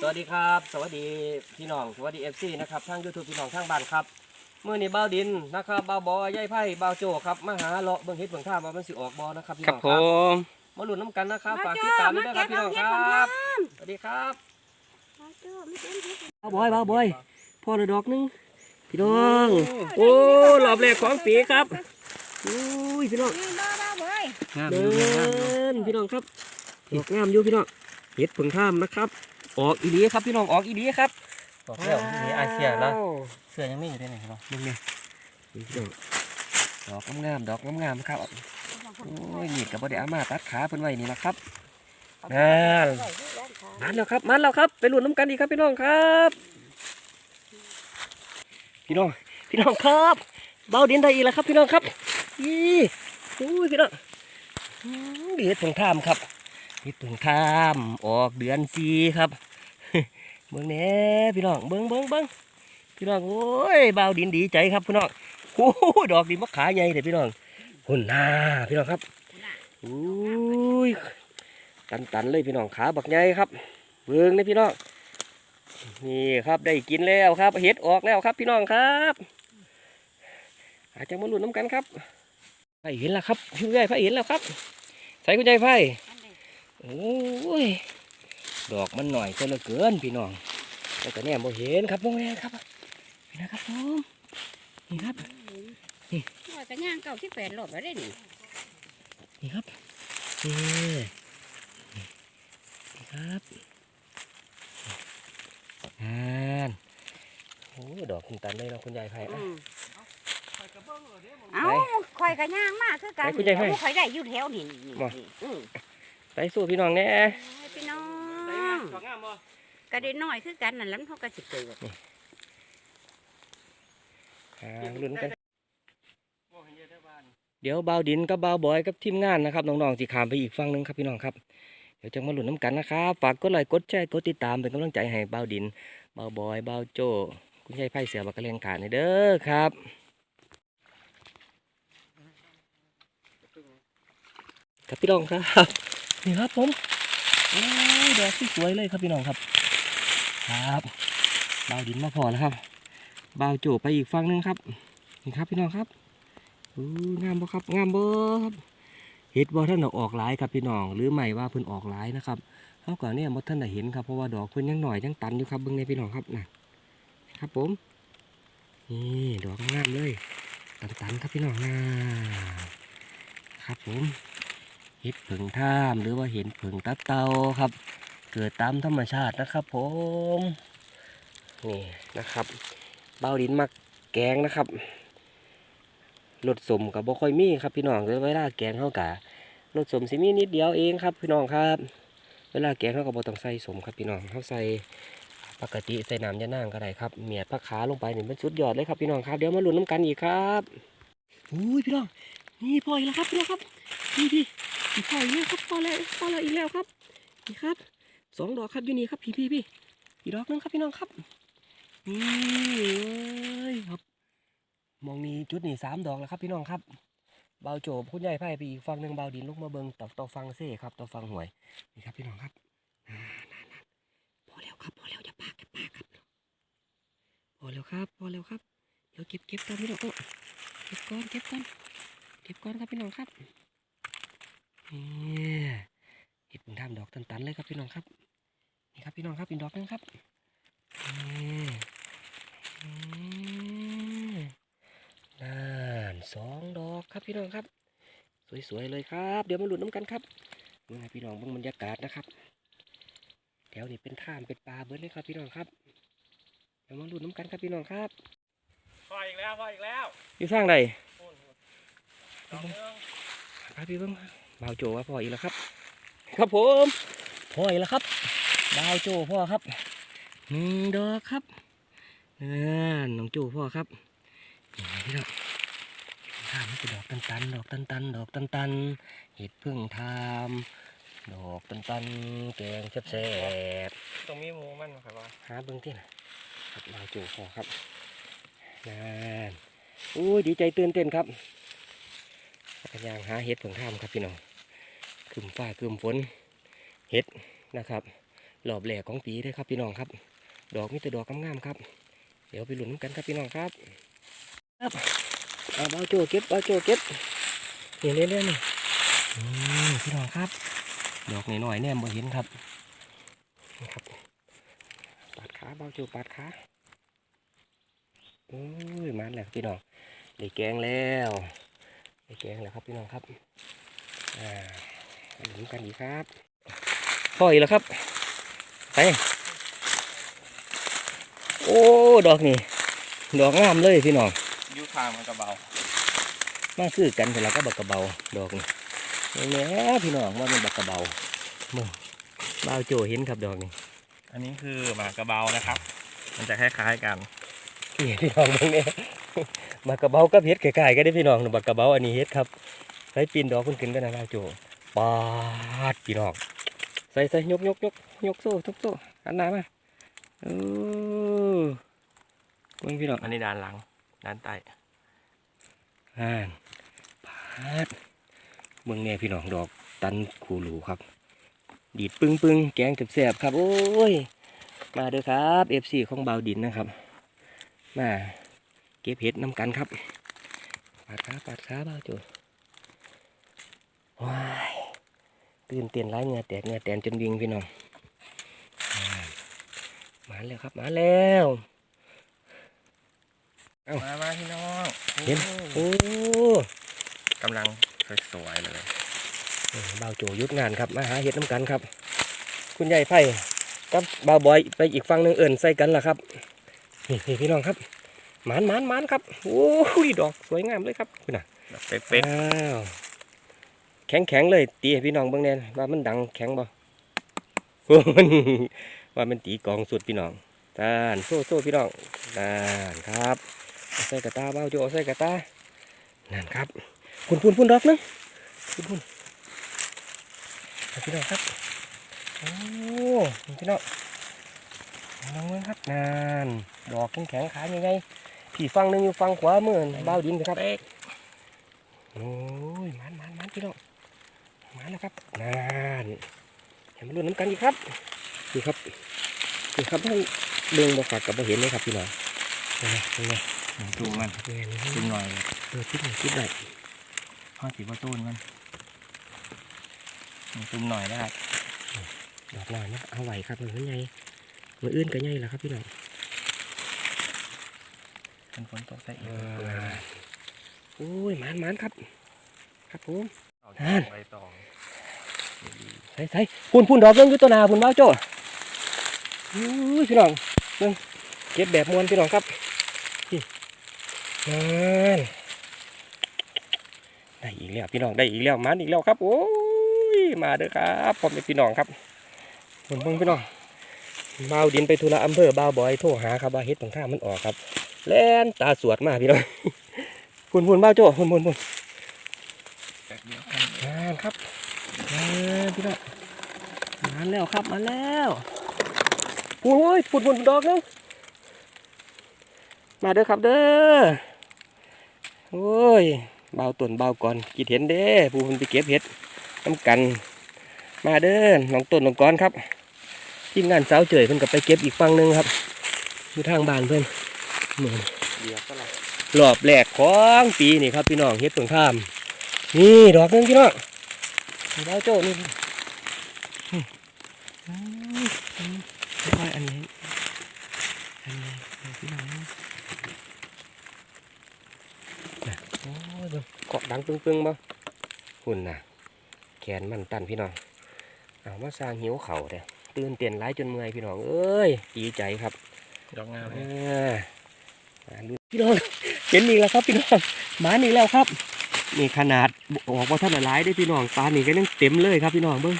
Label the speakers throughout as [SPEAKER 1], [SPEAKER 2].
[SPEAKER 1] สวัสดีครับ สวัสดีพี่น้อง สวัสดีเอฟซีนะครับทางยูทูบพี่น้องทางบ้านครับเมื่อนี้เบ้าดินนะครับเบ้าบอยายไพ่เบ้าโจครับมาหาเลาะเบิ่งเฮ็ดเบิ่งท่าว่ามันสิออกบ่นะครับพี่
[SPEAKER 2] ครั
[SPEAKER 1] น้
[SPEAKER 2] บ
[SPEAKER 1] อง
[SPEAKER 2] ผ
[SPEAKER 1] ครับ
[SPEAKER 2] ม
[SPEAKER 1] มาลุ้นน้ำกันนะครับ
[SPEAKER 3] มา
[SPEAKER 1] ฝาก
[SPEAKER 3] เจอ
[SPEAKER 1] ติดตามด้วย
[SPEAKER 3] มา
[SPEAKER 1] นะครับ
[SPEAKER 3] เก็
[SPEAKER 1] พี่
[SPEAKER 3] บ
[SPEAKER 1] น้อง
[SPEAKER 3] เอา
[SPEAKER 1] ค
[SPEAKER 3] เฮ็ดของงาม
[SPEAKER 1] รับสวัสดีครับ
[SPEAKER 3] มาเจอมาเจอเฮ็ด
[SPEAKER 1] เบ้าบอยเบ้าบอยพ่อเลยดอกหนึงพี่น้องโอ้รอบแรกของปีครับอุ้ยพี่น้อง
[SPEAKER 3] นี่บ่บ่เว้ย
[SPEAKER 2] งาม
[SPEAKER 1] เดิ
[SPEAKER 2] อยู่งามอยู่
[SPEAKER 1] นพี่น้องครับดอกงามอยู่พี่น้อง เฮ็ดเพิ่งท่ามนะครับ ออกอีหลีครับพี่น้องออกอีหลีครับ
[SPEAKER 2] บอกแล้วนี่อาเซียแล้วเสื้อยังไม่อยู่ได้ไหนครับ
[SPEAKER 1] มึงเนี่ยนี่พี่น้องดอกงามๆดอกงามๆครับโอ้ยนี่กับบ่ได้เอามาตัดขาเพิ่นไว้นี่ล่ะครับนั่นมันแล้วครับมันแล้วครับไปลุ้นน้ำกันอีกครับพี่น้องครับ พี่น้องพี่น้องครับเบาดินได้อีกแล้วครับพี่น้องครับยี่อุ้ยพี่น้องอืมเฮ็ดถุงทามครับ เฮ็ดถุงทามออกเดือนสีครับเบิ่งแน่พี่น้องเบิ่งเบิ่งเบิ่งพี่น้องโอ้ยเบาดินดีใจครับพี่น้องโอ้ดอกดีมะขาใหญ่เด้อพี่น้องหุ่นหน้าพี่น้องครับอุ้ยตันตันเลยพี่น้องขาบักใหญ่ครับ เบิ่งนะพี่น้องนี่ครับได้กินแล้วครับเห็ดออกแล้วครับพี่น้องครับอาจจะมาลุ้นน้ำกันครับไฟเห็นแล้วครับพี่ใหญ่ไฟเห็นแล้วครับ ใส่กุญแจไฟ โอ้ย ดอกมันหน่อยก็เหลือเกินพี่น้องแต่ก็แน่บ่เห็นครับบ่แน่ครับนี่นะครับผมนี่ครับ
[SPEAKER 3] ว่าก็ย่างเก้าที่แปดรอบแล้วได้นี่
[SPEAKER 1] นี่ครับนี่นี่ครับงานโอ้ดอกคุณตันได้แล้วคุณยายไผ่
[SPEAKER 3] อื
[SPEAKER 1] อะ
[SPEAKER 3] มเอ้าข่อยก็ย่างมากคือกัน
[SPEAKER 1] ไปคุณยายให้
[SPEAKER 3] ข่อยได้อยู่แถวนี่นี่
[SPEAKER 1] บ่
[SPEAKER 3] นี่อืม
[SPEAKER 1] ไปสู้พี่น้องแน่
[SPEAKER 3] ให้พี่น้องก็ได้น้อยคือกันนั่นแหล้วเขาก็สิเกิด
[SPEAKER 1] อ่าลุ้นกัน เดี๋ยวเบาวดินกับเบาวบอยกับทีมงานนะครับน้องๆสิขามไปอีกฝั่งหนึงครับพี่น้องครับเดี๋ยวจะมาลุ้นน้ำกันนะครับฝากกดไลค์กดแชร์กดติดตามเป็นกำลังใจให้เบาวดินเบาวบอยเบาวโจคุณยายไผ่เสือบักกะเลียงขาดในเด้อครับครับพี่น้องครับ นี่ครับผมโอ้ยดอกที่สวยเลยครับพี่น้องครับ ครับเบาวดินมาพอแล้วครับเบาวโจไปอีกฝั่งหนึงครับนี่ครับพี่น้องครับอู้งามบ่ครับงามบ่ครับเห็ดบ่ท่านอออกหลายครับพี่น้อง หรือไม่ว่าเพิ่นออกหลายนะครับเท่ากับเนี่ยบ่ท่านได้เห็นครับเพราะว่าดอกเพิ่นยังหน่อยยังตันอยู่ครับเบิ่งในพี่น้องครับน่ะครับผมนี่ดอกงามเลยตันๆครับพี่น้องน่าครับผม เห็ดผึ่งท่ามหรือว่าเห็นผึ่งตับเตาครับ เกิดตามธรรมชาตินะครับผมนี่นะครับเบาดินมักแกงนะครับรสสมกับบ่ค่อยมีครับพี่น้องเวลาแกงเข้ากะรสสมสิมีนิดเดียวเองครับ พี่น้องครับ เวลาแกงเข้าก็บ่ต้องใส่สมครับพี่น้องเขาใส่ปกติใส่น้ำยะนางก็ได้ครับเมียดผักขาลงไปนี่มันสุดยอดเลยครับพี่น้องครับเดี๋ยวมาลุ้นน้ำกันอีกครับอุ้ยพี่น้องนี่พออีกแล้วครับพี่น้องครับนี่พี่ พออีกแล้วครับพอแล้วพอแล้วอีกแล้วครับนี่ครับสองดอกครับอยู่นี่ครับพี่พี่พี่อีกดอกนึงครับพี่น้องครับนี่เลยครับ มองนี้จุดนี่สามดอกแล้วครับพี่น้องครับเบาโจบคุณยายไพ่ไปอีกฝั่งหนึ่งเบาดินลูกมาเบิงต่อต่อฟังเซ่ครับต่อฟังหวยนี่ครับพี่น้องครับอ่านั่นนั่นพอแล้วครับพอแล้วอย่าปากอย่าปากครับพอแล้วครับพอแล้วครับเดี๋ยวเก็บเก็บก่อนพี่น้องโอ้เก็บก่อนเก็บก่อนเก็บก่อนครับพี่น้องครับ เห็ดผึ่งทำดอกตันๆเลยครับพี่น้องครับนี่ครับพี่น้องครับเป็นดอกหนึงครับนี่นี่นั่นสองดอกครับพี่น้องครับ สวยๆเลยครับ เดี๋ยวมาหลุดน้ำกันครับนี่ให้พี่น้องเบิ่งบรรยากาศนะครับแถวนี้เป็นท่ามเป็นปลาเบิดเลยครับพี่น้องครับเดี๋ยวมาหลุดน้ำกันครับพี่น้องครับ
[SPEAKER 2] พออีกแล้วพออีกแล้ว
[SPEAKER 1] อยู่สร้างใด
[SPEAKER 2] ดอกหนึง
[SPEAKER 1] พาพี่เบิ่ง บ่าวโจว่าพ่ออีกแล้วครับ ครับผมพ่ออีกแล้วครับบ่าวโจพ่อครับหนึ่งดอกครับนั่นน้องโจพ่อครับนี่พี่น้องทามนี่คือดอกตันๆดอกตันๆดอกตันๆเห็ดพึ่งทามดอกตันๆแกงแซ่บ
[SPEAKER 2] ตรงมีหมูมันครับว่า
[SPEAKER 1] ๆหาเบิ่งที่ไหนะครับบ่าวโจพ่อครับนั่นอุ้ยดีใจตื่นเต้นครับกระ ยางหาเห็ดพึ่งทามครับพี่น้องคืมฟ้าคืมฝนเห็ดนะครับรอบแรกของปีเลยครับพี่น้องครับ ดอกมีแต่ดอกงามๆครับ เดี๋ยวไปหลุนกันครับพี่น้องครับครับเอาเบาโจเก็บเบาโจเก็บนี่เรื่อยๆนี่พี่น้องครับ ดอกหน่อยๆแนมบ่เห็นครับนี่ครับปาดขาเบาโจปาดขาโอ้ยมันแหล้วพี่น้องได้แกงแล้ว ได้แกงแล้วครับพี่น้องครับอ่าหลุนกันอีกครับพออีกแล้วครับไปโอ้ดอกนี่ดอกงามเลยพี่น้อง
[SPEAKER 2] ยูคางมันกระเบา
[SPEAKER 1] มาคือกันเวลาก็บักกระเบาดอกนี่นี่แหละพี่น้องว่ามันบักกระเบาเมื่อเบาโจเห็นครับดอกนี่
[SPEAKER 2] อันนี้คือหมากระเบานะครับ มันจะคล้ายๆกัน
[SPEAKER 1] นี่พี่น้องเบิ่งเนี่ย บักกระเบากับเฮ็ดไก่ๆก็ได้พี่น้องบักกระเบาอันนี้เฮ็ดครับใส่ปีนดอกขึ้นขึ้นกันนะเบาโจปาดพี่น้องใส่ใส่ยกยกยกยกโซ่ทุกโซ่อันหน้ามาเออเบิ่งพี่น้อง
[SPEAKER 2] อันนี้ด้านหลังด้านใต้
[SPEAKER 1] อ่านพาดเมืองเนี่ยพี่น้องดอกตันคูหลูครับ ดีดปึ้งปึ้งแกงแสบๆครับ โอ้ย มาเด้อครับเอฟซีของเบาวดินนะครับ มา เก็บเห็ดน้ำกันครับปาดขาปาดขาเบาวจูว้ายตื่นเต้นร้ายเหงือแตกเหงือแตนจนวิงพี่น้องอ่ามาแล้วครับมาแล้วเอ้า
[SPEAKER 2] มามาพี่น้อง
[SPEAKER 1] เห็นโอ้
[SPEAKER 2] กำลังสวยๆเลย
[SPEAKER 1] เออบ่าวโจหยุดงานครับมาหาเห็ดน้ำกันครับ คุณยายไผ่กับบ่าวบอยไปอีกฝั่งหนึงเอิ่นใส่กันล่ะครับนี่นี่พี่น้องครับ หมานหมานหมานครับ โอ้ยดอกสวยงามเลยครับคุณน่ะ
[SPEAKER 2] แบบเป๊ะ
[SPEAKER 1] อ้าวแข็งแข็งๆเลย ตีให้พี่น้องเบิ่งแน่ว่ามันดังแข็งบ่โอ้ยว่ามันตีกองสุดพี่น้องตานโซ่โซ่พี่น้องตานครับเอาใส่กระตาบ่าวโจเอาใส่กระตานั่นครับพุ่นพุ่นพุ่นดอกหนึงพุ่นพุ่นพี่น้องครับโอ้นี่พี่น้องน้องเมืองครับนาน ดอกแข็งๆขาใหญ่ๆ ผีฟังหนึ่งอยู่ฟังขวามือบ้าวดินนะครับ
[SPEAKER 2] ๆเป๊ะ
[SPEAKER 1] โอ้ยมันมันมันพี่น้องมันแล้วครับนานเห็นมันรุ่นน้ำกันอีกครับนี่ครับนี่ครับให้เบิ่งบ่ฝากกับบ่เห็นเลยครับพี่น้องนี่ไงนี่ไง
[SPEAKER 2] ดูมัน
[SPEAKER 1] นี่ไงนี่
[SPEAKER 2] ดู
[SPEAKER 1] ไง
[SPEAKER 2] หน่อย
[SPEAKER 1] เออคิดหน่อยคิดหน่อย
[SPEAKER 2] ข้อสีว่าตูนมันตุ้มหน่อยนะครับ
[SPEAKER 1] ดอกหน่อยมันเอาไหวครับมันใหญ่มืออื่นก็ใหญ่แล้วครับพี่น้อง
[SPEAKER 2] เป็นฝนตกใส่อีก
[SPEAKER 1] โอ้ยหมานหมานครับ ครับผม
[SPEAKER 2] เอา
[SPEAKER 1] นั่น
[SPEAKER 2] ใบตองดี
[SPEAKER 1] ใส่ใส่พุ่นพุ่นดอกเรื่องอยุตัวหนาพุ่นบ้าวโจ้อุ้ยพี่น้องเบิ่งเก็บแบบมวนพี่น้องครับนี่นั่นได้อีกแล้วพี่น้องได้อีกแล้วหมันอีกแล้วครับ โอ้ยมาเด้อครับผมเป็นพี่น้องครับเบิ่งเบิ่งพี่น้องบ่าวดินไปธุระอำเภอบ่าวบอยโทรหาครับว่าเฮ็ดตรงข้ามมันออกครับ แล่นตาสวดมาพี่น้องพุ่นพุ่นบ้าโจ้พุ่นพุ่นพุ่น
[SPEAKER 2] แป๊บเดียวกัน
[SPEAKER 1] มาครับมาพี่น้องมาแล้วครับมาแล้วโอ้ยปุ่นปุ่นดอกนึงมาเด้อครับเด้อโอ้ยเบาต้นเบาก่อนคิดเห็นเด้ผู้คนไปเก็บเห็ดน้ำกัน มาเด้อน้องต้นน้องก้อนครับทีมงานสาวเจยเพิ่นกับไปเก็บอีกฝั่งหนึงครับอยู่ทางบ้านเพิ่น เหมือน
[SPEAKER 2] เดียวก็ละ
[SPEAKER 1] รอบแรกของปีนี่ครับพี่น้องเฮ็ดเพิ่งข้าม นี่ดอกหนึงพี่น้องนี่ดาวโจ้นี่นี่อืมอืมไม่ค่อยอันนี้อันนี้เอาพี่น้องนะโอ้ยเบิ่งเกาะดังปึ้งๆบ่หุ่นน่ะ แขนมันตันพี่น้องเอามาสร้างหิวเข่าเด้อตื่นเต้นหลายจนเมื่อยพี่น้องเอ้ยดีใจครับ
[SPEAKER 2] ดอกงามเลย
[SPEAKER 1] อ่าอ่าดู พี่น้องเห็นอีกแล้วครับพี่น้องหมาอีกแล้วครับนี่ขนาดออกมาท่านละหลายได้อพี่น้องปลานี่ก็ยังเต็มเลยครับพี่น้องเบิ้ง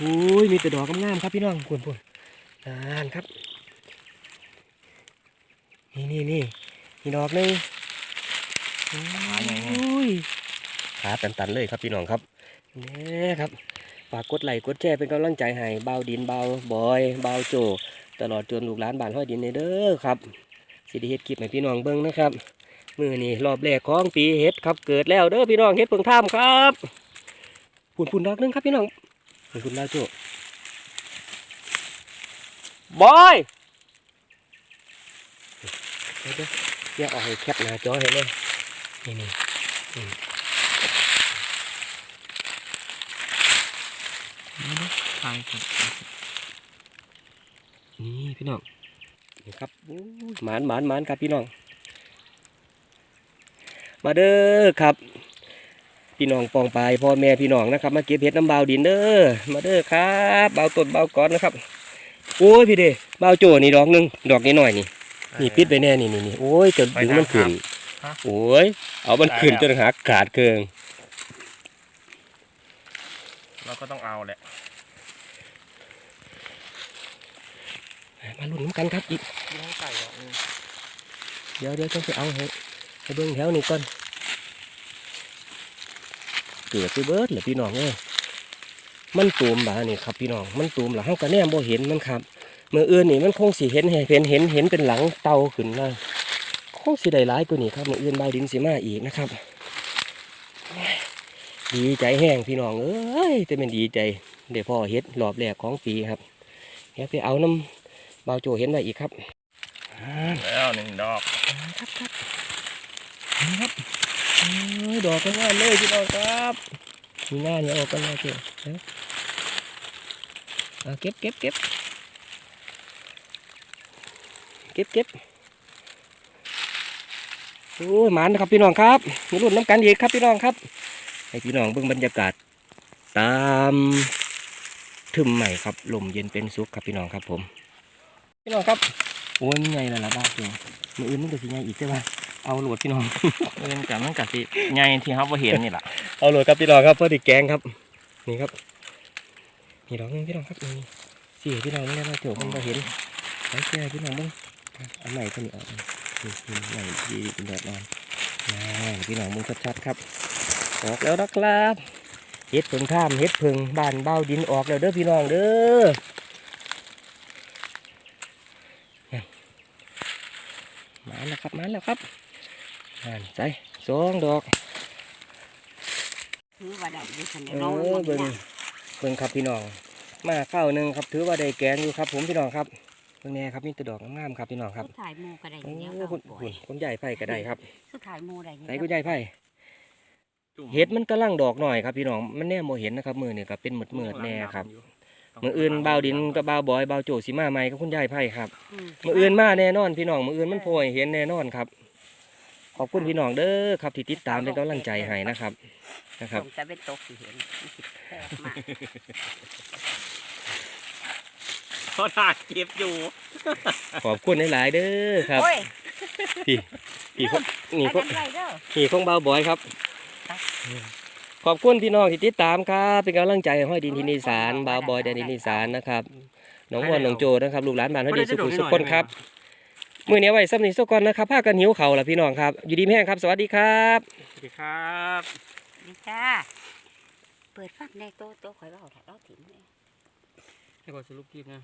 [SPEAKER 1] อุ้ยมีแต่ดอกงามๆครับพี่น้องพวนพวนนานครับ นี่นี่นี่นี่ดอกหนึงอุ้ยขาตันๆเลยครับพี่น้องครับนี่ครับฝากกดไลค์กดแชร์เป็นกำลังใจให้เบาวดินเบาวบอยเบาวโจ ตลอดจนลูกหลานบ้านห้อยดินในเด้อครับ สิได้เฮ็ดคลิปให้พี่น้องเบิ่งนะครับมือนี้รอบแรกของปีเฮ็ดครับเกิดแล้วเด้อพี่น้องเฮ็ดเพิ่งท่ามครับปุ่นปุ่นดอกหนึงครับพี่น้องปุ่นปุ่นดาวโจบอยเดี๋ยวเอาให้แคปหน้าจอให้เลยนี่นี่นี่นี่พี่น้อง นี่ครับอู้ยหมานหมานหมานครับพี่น้อง มาเด้อครับ พี่น้องปองปายพ่อแม่พี่น้องนะครับ มาเก็บเห็ดน้ำเบาวดินเด้อมาเด้อครับเบาวต้นเบาวก้อนนะครับ โอ้ยพี่เด้เบาวโจนี่ดอกหนึงดอกนี้หน่อยนี่นี่ปิดไปแน่นี่นี่นี่โอ้ยจนดึงมันขึ้นโอ้ยเอามันขึ้นจนหักขาดเกิง
[SPEAKER 2] เราก็ต้องเอาแหละ
[SPEAKER 1] มาลุ้นน้ำกันครับอีก
[SPEAKER 2] ที่ต้องใส่ดอกนึง
[SPEAKER 1] เดี๋ยวเดี๋ยวต้องไปเอาให้ให้เบิ้งแถวนี้ก่อนเกิดไปเบิดเหรอพี่น้องเอ้ยมันตูมบ่านี่ครับพี่น้องมันตูมเหรอเฮาก็แนมบ่เห็นมันครับเมื่ออื่นนี่มันคงสิเห็นให้เห็นเห็นเห็นเป็นหลังเตาขึ้นมาคงสิได้หลายกว่านี้ครับเมื่ออื่นบาวดินสิมาอีกนะครับ ดีใจแห้งพี่น้องเอ้ยแต่เป็นดีใจเดี๋ยวพ่อเฮ็ดรอบแรกของปีครับเดี๋ยวไปเอาน้ำ บาวโจเห็นไว้อีกครับอ่า
[SPEAKER 2] แล้วหนึ่งดอก
[SPEAKER 1] ครับครับนี่ครับโอ้ยดอกก็งามเลยพี่น้องครับมีหน้าเนี่ยออกกันแล้วเจ้เอ้าเอาเก็บเก็บเก็บเก็บเก็บโอ้ยหมันนะครับพี่น้องครับมีรุ่นน้ำกันอีกครับพี่น้องครับ ให้พี่น้องเบิ่งบรรยากาศ ตาม ทึมใหม่ครับลมเย็นเป็นสุขครับพี่น้องครับผม พี่น้องครับโอ้ยมีไงล่ะล่ะบ้าเจ้มืออื่นมันก็สิไงอีกใช่ไหมเอาโหลดพี่น้อง
[SPEAKER 2] เล่นกับมันกับสิไงที่เขาบ่เห็นนี่แหละ
[SPEAKER 1] เอาโหลดครับพี่น้องครับเพื่อติดแกงครับ นี่ครับนี่ดอกหนึงพี่น้องครับนี่สี่พี่น้องนี่นะเจ้ามันก็เห็นไปแก่พี่น้องเบ้างเอาใหม่ตัวนี้ออกนี่นี่ใหม่ดีเป็นแบบนอนนี่พี่น้องมึงชัดๆครับ ออกแล้วนะครับเฮ็ดเพิงข้ามเฮ็ดเพิงบ้านเบ้าดินออกแล้วเด้อพี่น้องเด้อนี่มาแล้ว ครับมาแล้วครับนั่นใจสองดอก
[SPEAKER 3] ถือว่าได้อยู่ซั่น
[SPEAKER 1] เอ
[SPEAKER 3] เด้อน้อง
[SPEAKER 1] อ
[SPEAKER 3] บ่
[SPEAKER 1] เบิ่ง
[SPEAKER 3] ได้
[SPEAKER 1] เบิ่งครับพี่น้อง มาข้าวหนึ่งครับถือว่าได้แกงอยู่ครับ ผมพี่น้องครับเบิ่งแน่ครับมีแตัวดอกงามๆครับพี่น้องครับ
[SPEAKER 3] สุดท้ายหมู่ก็ได้
[SPEAKER 1] โอ้
[SPEAKER 3] เดียว
[SPEAKER 1] คุณ
[SPEAKER 3] บ่
[SPEAKER 1] คุณคุณใหญ่ไผ่ก็ได้ครับ
[SPEAKER 3] สุดท้ายหมู่ได้
[SPEAKER 1] ไหนคุณใหญ่ไผ่เห็ดมันกำลังดอกหน่อยครับพี่น้องมันแน่โมเห็นนะครับมือนี่ครับเป็นหมืดมืดๆแน่ครับ มืออื่นเบาวดินกับเบาวบอยเบาวโจสีมาใหม่กับคุณใหญ่ไผ่ครับ
[SPEAKER 3] ม
[SPEAKER 1] มืออื่นมาแน่นอนพี่น้องมืออื่นมันโพยเห็นแน่นอนครับ ขอบคุณพี่น้องเด้อครับที่ติดตามเป็นกำลังใจให้นะครับนะครับ
[SPEAKER 3] ผมจะเป็นตกสิเห็นมันสิแปลกมาก
[SPEAKER 2] เขาถ่ายเก็บอยู่
[SPEAKER 1] ขอบคุณหลายๆเด้อครับ
[SPEAKER 3] โอ้ย
[SPEAKER 1] พี่พี่คนนี่
[SPEAKER 3] อัน
[SPEAKER 1] คน
[SPEAKER 3] นั้นไรเด้อ
[SPEAKER 1] นี่ของเบาบอยครับ
[SPEAKER 3] ครับ
[SPEAKER 1] ขอบคุณพี่น้องที่ติดตามครับเป็นกำลังใจให้ห้อยดินทินีสารเบาบอยแดนดินทินีสารนะครับน้องวอนน้องโจนะครับลูกหลานบ้านห้อยดินสุขุมสุขคนครับมือนี้ไว้สำนีสุกคนนะครับพากันหิวเข่าวละพี่น้องครับ อยู่ดีแม่งครับ สวัสดีครับ
[SPEAKER 2] สวัสดีครับ
[SPEAKER 3] นี่จ้าเปิดฟังในโต๊ะโต๊ะข่อยเว้าถ้าเราถิ่มเลย
[SPEAKER 2] ให้ก่อนสรุปคลิปนะ